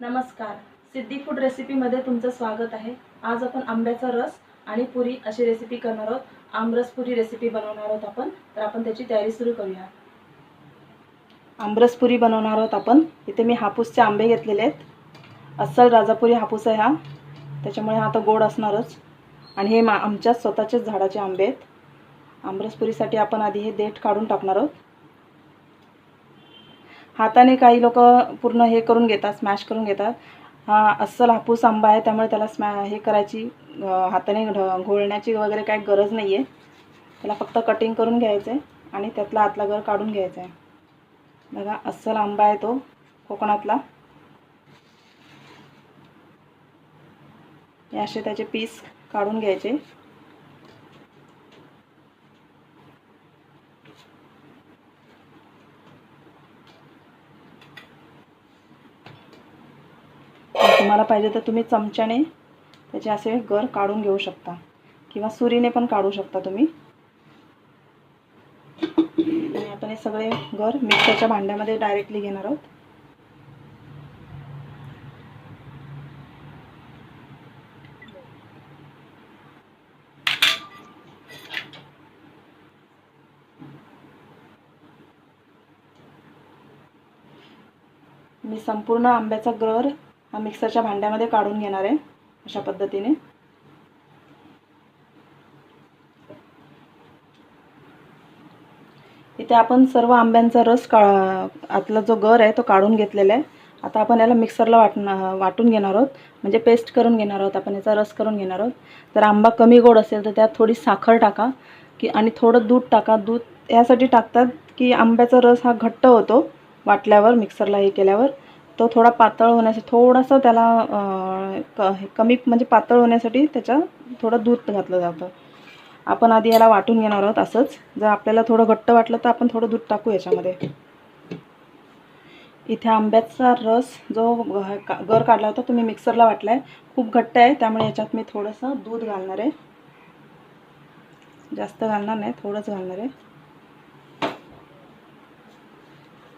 नमस्कार. सिद्धी फूड रेसिपीमध्ये तुमचं स्वागत आहे. आज आपण आंब्याचा रस आणि पुरी अशी रेसिपी करणार आहोत. आमरस पुरी रेसिपी बनवणार आहोत आपण. तर आपण त्याची तयारी सुरू करूया. आमरस पुरी बनवणार आहोत आपण. इथे मी हापूसचे आंबे घेतलेले आहेत. अस्सल राजापुरी हापूस आहे हा. त्याच्यामुळे हा आता गोड असणारच. आणि हे मा आमच्या स्वतःचेच झाडाचे आंबे आहेत. आमरस पुरीसाठी आपण आधी हे देठ काढून टाकणार आहोत. हाताने काही लोक पूर्ण हे करून घेतात स्मॅश करून घेतात. हा अस्सल हापूस आंबा आहे त्यामुळे त्याला स्मॅ हे करायची हाताने घोळण्याची वगैरे काही गरज नाही आहे त्याला फक्त कटिंग करून घ्यायचं आहे आणि त्यातला आतला गर काढून घ्यायचा आहे बघा अस्सल आंबा आहे तो कोकणातला. हे असे त्याचे पीस काढून घ्यायचे आणि तुम्हाला पाहिजे तर तुम्ही चमच्याने त्याचे असे गर काढून घेऊ शकता. किंवा सुरीने पण काढू शकता तुम्ही. आणि आपण हे सगळे गर मिक्सरच्या भांड्यामध्ये डायरेक्टली घेणार आहोत. मी संपूर्ण आंब्याचा गर हा मिक्सरच्या भांड्यामध्ये काढून घेणार आहे अशा पद्धतीने. इथे आपण सर्व आंब्यांचा रस का आतला जो गर आहे तो काढून घेतलेला आहे. आता आपण याला मिक्सरला वाटणं वाटून घेणार आहोत म्हणजे पेस्ट करून घेणार आहोत आपण याचा रस करून घेणार आहोत. जर आंबा कमी गोड असेल तर त्यात थोडी साखर टाका की आणि थोडं दूध टाका. दूध यासाठी टाकतात की आंब्याचा रस हा घट्ट होतो वाटल्यावर मिक्सरला हे केल्यावर. तो थोडा पातळ होण्यासाठी थोडासा त्याला क हे कमी म्हणजे पातळ होण्यासाठी त्याच्या थोडं दूध घातलं जातं. आपण आधी याला वाटून घेणार आहोत असंच. जर आपल्याला थोडं घट्ट वाटलं तर आपण थोडं दूध टाकू याच्यामध्ये. इथे आंब्याचा रस जो का- गर काढला होता तुम्ही मिक्सरला वाटला आहे खूप घट्ट आहे त्यामुळे याच्यात मी थोडंसं दूध घालणार आहे. जास्त घालणार नाही थोडंच घालणार आहे.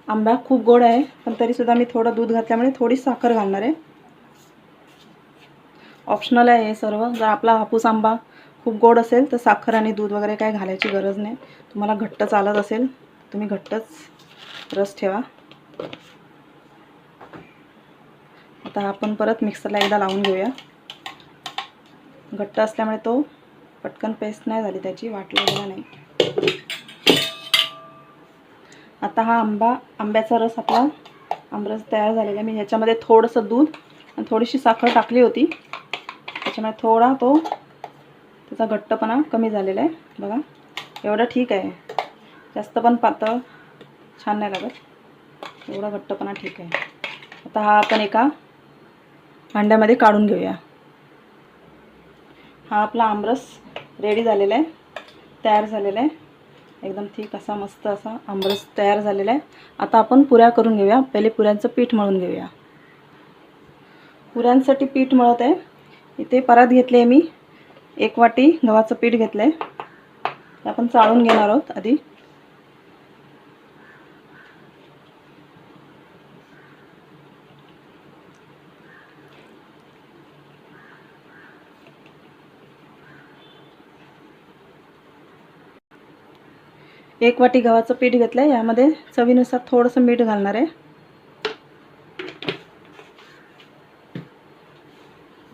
आंबा खूप गोड आहे पण तरीसुद्धा मी थोडं दूध घातल्यामुळे थोडी साखर घालणार आहे. ऑप्शनल आहे हे सर्व. जर आपला हापूस आंबा खूप गोड असेल तर साखर आणि दूध वगैरे काय घालायची गरज नाही. तुम्हाला घट्ट चालत असेल तुम्ही घट्टच रस ठेवा. आता आपण परत मिक्सरला एकदा लावून घेऊया. घट्ट असल्यामुळे तो पटकन पेस्ट नाही झाली त्याची वाटला नाही. आता हा आंबा आंब्याचा रस आपला आमरस तयार झालेला आहे. मी ह्याच्यामध्ये थोडंसं दूध आणि थोडीशी साखर टाकली होती. त्याच्यामुळे थोडा तो त्याचा घट्टपणा कमी झालेला आहे. बघा एवढं ठीक आहे. जास्त पण पातळ छान नाही लागत. एवढा घट्टपणा ठीक आहे. आता हा आपण एका भांड्यामध्ये काढून घेऊया. हा आपला आमरस रेडी झालेला आहे तयार झालेला आहे. एकदम ठीक असा मस्त असा आमरस तयार झालेला आहे. आता आपण पुऱ्या करून घेऊया. पहिले पुऱ्यांचं पीठ मळून घेऊया. पुऱ्यांसाठी पीठ मळत आहे. इथे परात घेतले आहे मी. एक वाटी गव्हाचं पीठ घेतलं आहे आपण चाळून घेणार आहोत आधी. एक वाटी गव्हाचं पीठ घेतलं आहे यामध्ये चवीनुसार थोडंसं मीठ घालणार आहे.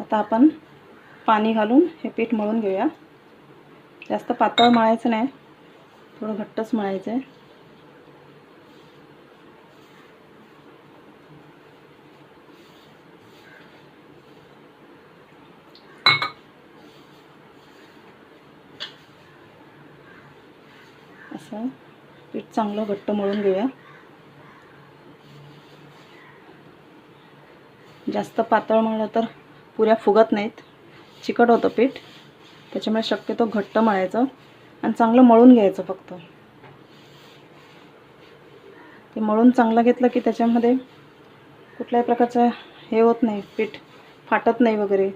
आता आपण पाणी घालून हे पीठ मळून घेऊया. जास्त पातळ मळायचं नाही. थोडं घट्टच मळायचं आहे असं पीठ चांगलं घट्ट मळून घेऊया. जास्त पातळ मळलं तर पुऱ्या फुगत नाहीत. चिकट होतं पीठ. त्याच्यामुळे शक्यतो घट्ट मळायचं आणि चांगलं मळून घ्यायचं फक्त. ते मळून चांगलं घेतलं की त्याच्यामध्ये कुठल्याही प्रकारचं हे होत नाही पीठ फाटत नाही वगैरे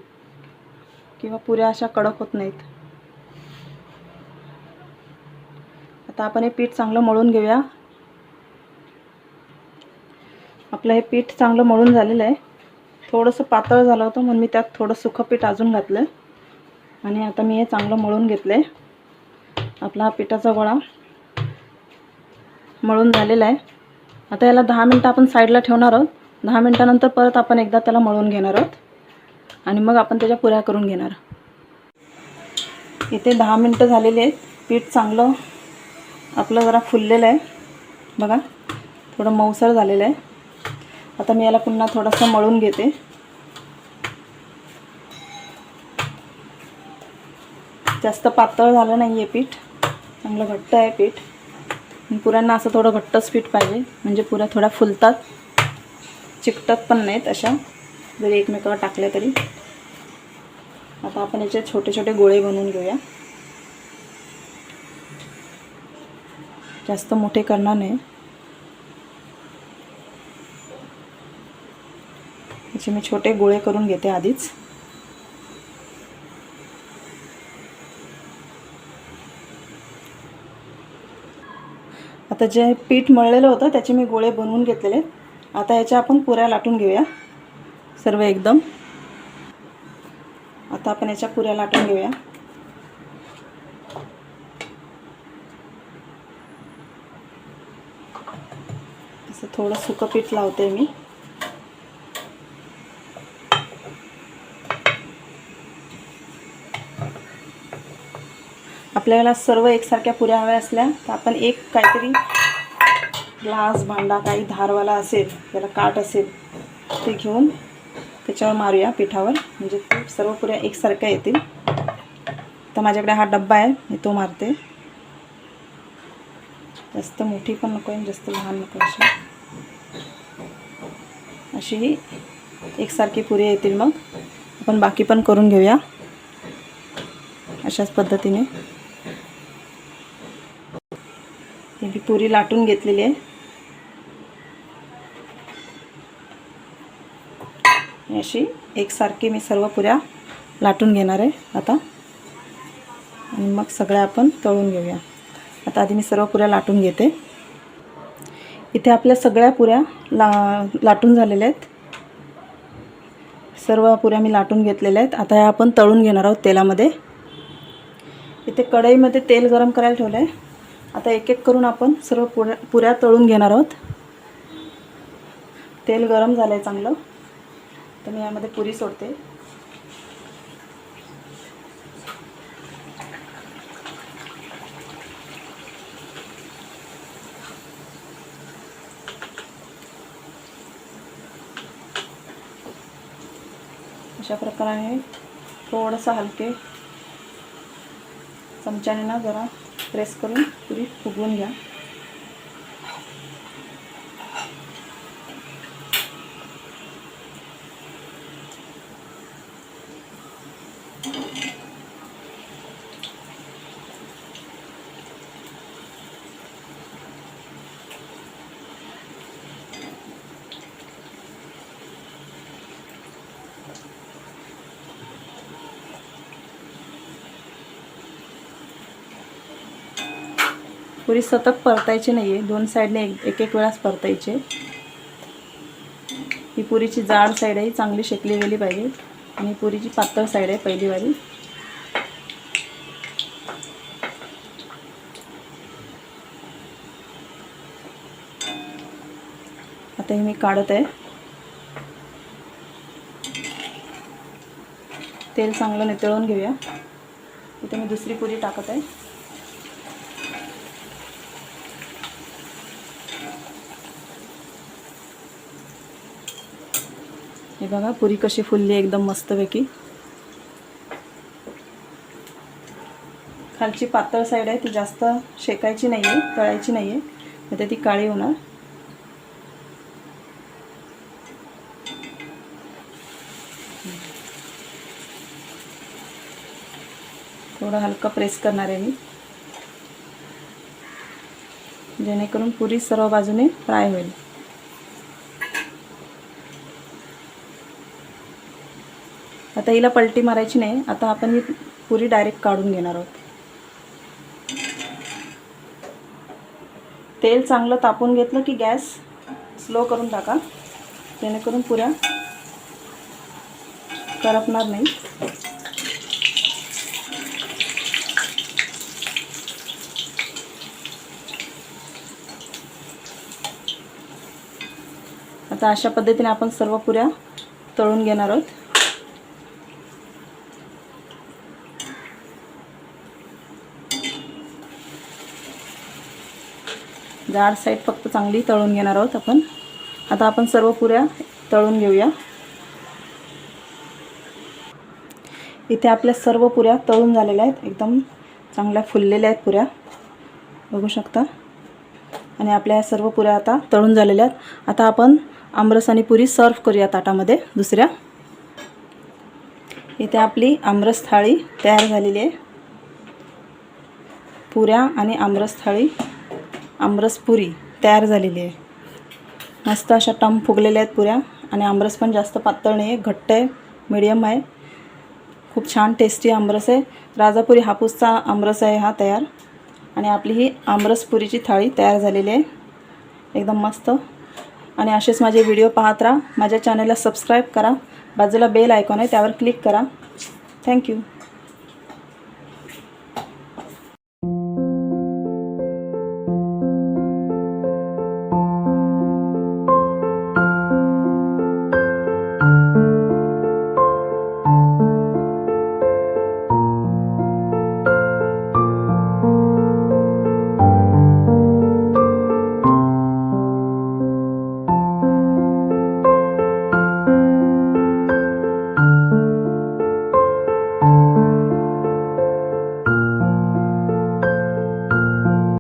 किंवा पुऱ्या अशा कडक होत नाहीत. आता आपण हे पीठ चांगलं मळून घेऊया. आपलं हे पीठ चांगलं मळून झालेलं आहे. थोडंसं पातळ झालं होतं म्हणून मी त्यात थोडं सुखं पीठ अजून घातलं आणि आता मी हे चांगलं मळून घेतलं आहे आपला हा पिठाचा गोळा मळून झालेला आहे. आता याला दहा मिनटं आपण साईडला ठेवणार आहोत. दहा मिनटानंतर परत आपण एकदा त्याला मळून घेणार आहोत. आणि मग आपण त्याच्या पुऱ्या करून घेणार. इथे दहा मिनटं झालेली आहेत. पीठ चांगलं आपलं जरा फुललेलं आहे. बघा थोडं मऊसर झालेलं आहे. आता मी याला पुन्हा थोडंसं मळून घेते. जास्त पातळ झालं नाही आहे पीठ. चांगलं घट्ट आहे पीठ. पुऱ्यांना असं थोडं घट्टच पीठ पाहिजे. म्हणजे पुऱ्या थोड्या फुलतात. चिकटत पण नाहीत अशा. जरी एकमेकावर टाकल्या तरी. आता आपण याचे छोटे छोटे गोळे बनवून घेऊया. जास्त मोठे करणार नाही. याचे मी छोटे गोळे करून घेते आधीच. आता जे पीठ मळलेलं होतं त्याचे मी गोळे बनवून घेतलेले. आता याच्या आपण पुऱ्या लाटून घेऊया. सर्व एकदम. आता आपण याच्या पुऱ्या लाटून घेऊया. थोडं सुकं पीठ लावते मी. आपल्याला सर्व एकसारख्या पुऱ्या हव्या असल्या तर आपण एक काहीतरी ग्लास भांडा काही धारवाला असेल त्याला काट असेल ते घेऊन त्याच्यावर मारूया पिठावर. म्हणजे ते सर्व पुऱ्या एकसारख्या येतील. तर माझ्याकडे हा डब्बा आहे मी तो मारते. जास्त मोठी पण नको आहे जास्त लहान नको अशी. अशी ही एकसारखी पुरी येतील मग. आपण बाकी पण करून घेऊया. अशाच पद्धतीने. ही मी पुरी लाटून घेतलेली आहे. अशी एकसारखी मी सर्व पुऱ्या लाटून घेणार आहे आता. आणि मग सगळ्या आपण तळून घेऊया. आता आधी मी सर्व पुऱ्या लाटून घेते. इथे आपल्या सगळ्या पुऱ्या ला लाटून झालेल्या आहेत. सर्व पुऱ्या मी लाटून घेतलेल्या आहेत. आता ह्या आपण तळून घेणार आहोत तेलामध्ये. इथे कढईमध्ये तेल गरम करायला ठेवलं आहे आता एक एक करून आपण सर्व पुऱ्या पुऱ्या तळून घेणार आहोत. तेल गरम झालं आहे चांगलं. तर मी यामध्ये पुरी सोडते. अशा प्रकारे थोडंसं हलके चमच्याने ना जरा प्रेस करून पुरी फुगवून घ्या. पुरी सतत परतायची नाही आहे दोन साईडने एक एक वेळाच परतायचे. ही पुरीची जाड साईड आहे चांगली शेकली गेली पाहिजे. आणि पुरीची पातळ साईड आहे पहिलीवाली आता ही मी काढत आहे. तेल चांगलं नितळून घेऊया. इथे मी दुसरी पुरी टाकत आहे. बघा पुरी कशी फुलली एकदम मस्तपैकी. खालची पातळ साईड आहे ती जास्त शेकायची नाही आहे तळायची नाही आहे नाही ती काळी होणार. थोडं हलकं प्रेस करणार आहे मी. जेणेकरून पुरी सर्व बाजूने फ्राय होईल. आता हिला पलटी मारायची नाही. आता आपण ही पुरी डायरेक्ट काढून घेणार आहोत. तेल चांगलं तापून घेतलं की गॅस स्लो करून टाका. जेणेकरून पुऱ्या करपणार नाही. आता अशा पद्धतीने आपण सर्व पुऱ्या तळून घेणार आहोत. जाड साईड फक्त चांगली तळून घेणार आहोत आपण. आता आपण सर्व पुऱ्या तळून घेऊया. इथे आपल्या सर्व पुऱ्या तळून झालेल्या आहेत. एकदम चांगल्या फुललेल्या आहेत पुऱ्या. बघू शकता. आणि आपल्या या सर्व पुऱ्या आता तळून झालेल्या आहेत. आता आपण आमरस आणि पुरी सर्व करूया ताटामध्ये दुसऱ्या. इथे आपली आमरस थाळी तयार झालेली आहे. पुऱ्या आणि आमरस थाळी आमरसपुरी तयार झालेली आहे. मस्त अशा टम फुगलेल्या आहेत पुऱ्या. आणि आमरस पण जास्त पातळ नाही आहे घट्ट आहे मिडियम आहे. खूप छान टेस्टी आमरस आहे. राजापुरी हापूसचा आमरस आहे हा तयार. आणि आपली ही आमरसपुरीची थाळी तयार झालेली आहे. एकदम मस्त. आणि असेच माझे व्हिडिओ पाहत राहा. माझ्या चॅनलला सबस्क्राईब करा. बाजूला बेल आयकॉन आहे त्यावर क्लिक करा. थँक्यू